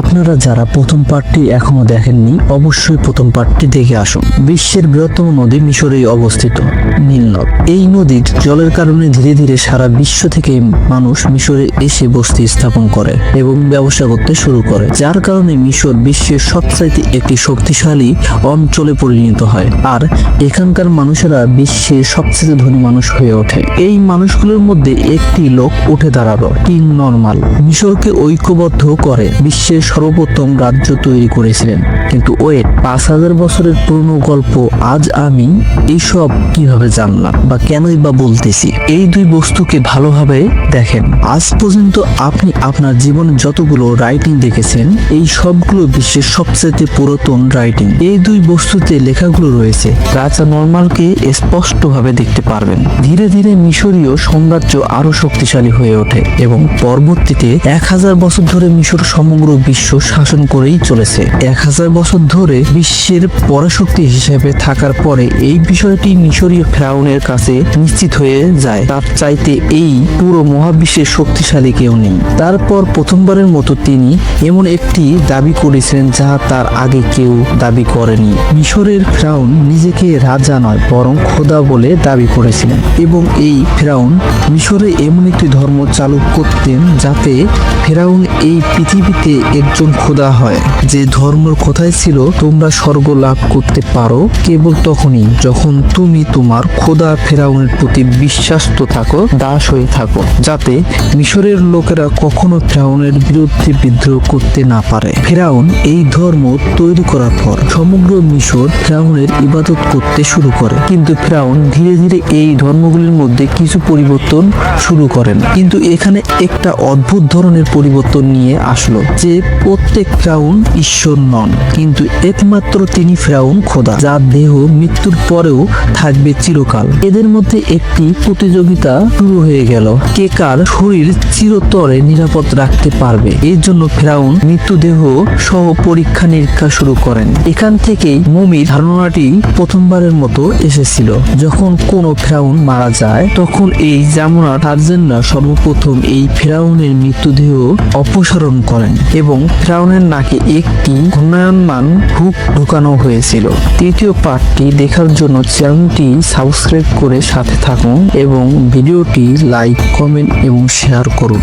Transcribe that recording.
আপনারা যারা প্রথম পার্টটি এখনও দেখেননি, অবশ্যই প্রথম পার্টটি দেখে আসুন। বিশ্বের বৃহত্তম নদী মিশরেই অবস্থিত, নীল নদ। এই নদীর জলের কারণে ধীরে ধীরে সারা বিশ্ব থেকে মানুষ মিশরে এসে বসতি স্থাপন করে এবং ব্যবসা করতে শুরু করে, যার কারণে মিশর বিশ্বের সবচাইতে একটি শক্তিশালী অঞ্চলে পরিণত হয়। আর এখানকার মানুষেরা বিশ্বের সবচেয়ে ধনী মানুষ হয়ে ওঠে। এই মানুষগুলোর মধ্যে একটি লোক উঠে দাঁড়াল কিং নরমাল। মিশরকে ঐক্যবদ্ধ করে বিশ্বের সর্বপ্রথম রাজ্য তৈরি করেছিলেন। কিন্তু ওয়েট, পাঁচ হাজার বছরের পুরনো গল্প আজ আমি এইসব কীভাবে জানলাম বা কেনই বা বলতেছি? এই দুই বস্তুকে ভালোভাবে দেখেন। আজ পর্যন্ত আপনি আপনার জীবনে যতগুলো রাইটিং দেখেছেন, এই সবগুলো বিশ্বের সবচেয়ে পুরাতন রাইটিং এই দুই বস্তুতে লেখাগুলো রয়েছে। রাজা নর্মালকে স্পষ্টভাবে দেখতে পারবেন। ধীরে ধীরে মিশরীয় সাম্রাজ্য আরও শক্তিশালী হয়ে ওঠে এবং পরবর্তীতে এক হাজার বছর ধরে মিশর সমগ্র বিশ্ব শাসন করেই চলেছে। এক হাজার বছর ধরে বিশ্বের পরাশক্তি হিসেবে থাকার পরে এই বিষয়টি মিশরীয় ফেরাউনের কাছে নিশ্চিত হয়ে যায়। তার চাইতে এই পুরো মহাবিশ্বের শক্তিশালী কেউ নেই। তারপর প্রথমবারের মতো তিনি এমন একটি দাবি করেছিলেন যা তার আগে কেউ দাবি করেনি। মিশরের ফেরাউন নিজেকে রাজা নয়, বরং খোদা বলে দাবি করেছিলেন এবং এই ফেরাউন মিশরে এমন একটি ধর্ম চালু করতেন যাতে ফেরাউন এই পৃথিবীতে একজন খোদা হয়। যে ধর্মের কথাই ছিল, তোমরা স্বর্গ লাভ করতে পারো কেবল তখনই যখন তুমি তোমার খোদা ফেরাউনের প্রতি বিশ্বাস্ত থাকো, দাস হয়ে থাকো, যাতে মিশরের লোকেরা কখনো ফেরাউনের বিরুদ্ধে বিদ্রোহ করতে না পারে। ফেরাউন এই ধর্ম তৈরি করার পর সমগ্র মিশর ফেরাউনের ইবাদত করতে শুরু করে। কিন্তু ফেরাউন ধীরে ধীরে এই ধর্মগুলির মধ্যে কিছু পরিবর্তন শুরু করেন। কিন্তু এখানে একটা অদ্ভুত ধরনের পরিবর্তন নিয়ে আসলো, যে প্রত্যেক ফ্রাউন ঈশ্বর নন, কিন্তু একমাত্র তিনি ফ্রাউন খোদা, যার দেহ মৃত্যুর পরেও থাকবে চিরকাল। এদের মধ্যে একটি প্রতিযোগিতা শুরু হয়ে গেল। কে কার শরীর চিরতরে নিরাপদ রাখতে পারবে? এর জন্য ফেরাউন মৃত্যুদেহ সহ পরীক্ষা নিরীক্ষা শুরু করেন। এখান থেকেই মমির ধারণাটি প্রথমবারের মতো এসেছিল। যখন কোনো ফ্রাউন মারা যায়, তখন এই জামুনা টার্জেনরা সর্বপ্রথম এই ফেরাউনের মৃত্যুদেহ অপসারণ করেন এবং ফেরাউনের নাকে একটি ঘূর্ণায়মান হুক ঢুকানো হয়েছিল। তৃতীয় পার্টটি দেখার জন্য চ্যানেলটি সাবস্ক্রাইব করে সাথে থাকুন এবং ভিডিওটি লাইক, কমেন্ট এবং শেয়ার করুন।